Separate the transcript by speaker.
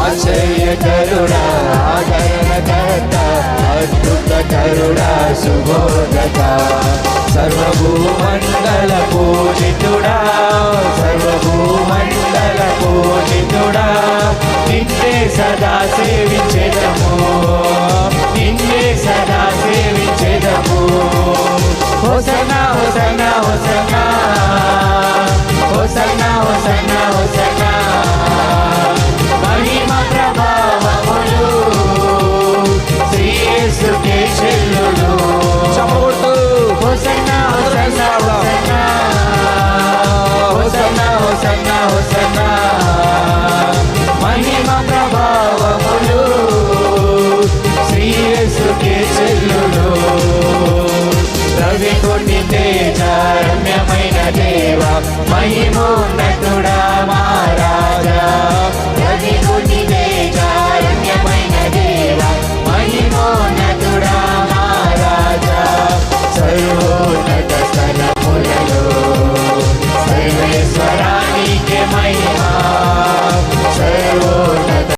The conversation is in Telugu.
Speaker 1: ఆశయ కరుణ ఆదరణ కర్త అద్భుత కరుణ శుభోగత సర్వభూమండల పూజితుడా సర్వభూమండల పూజితుడా. నిన్నే సదా సేవించేదము నిన్నే సదా సేవించేదము. హోసనా హోసన.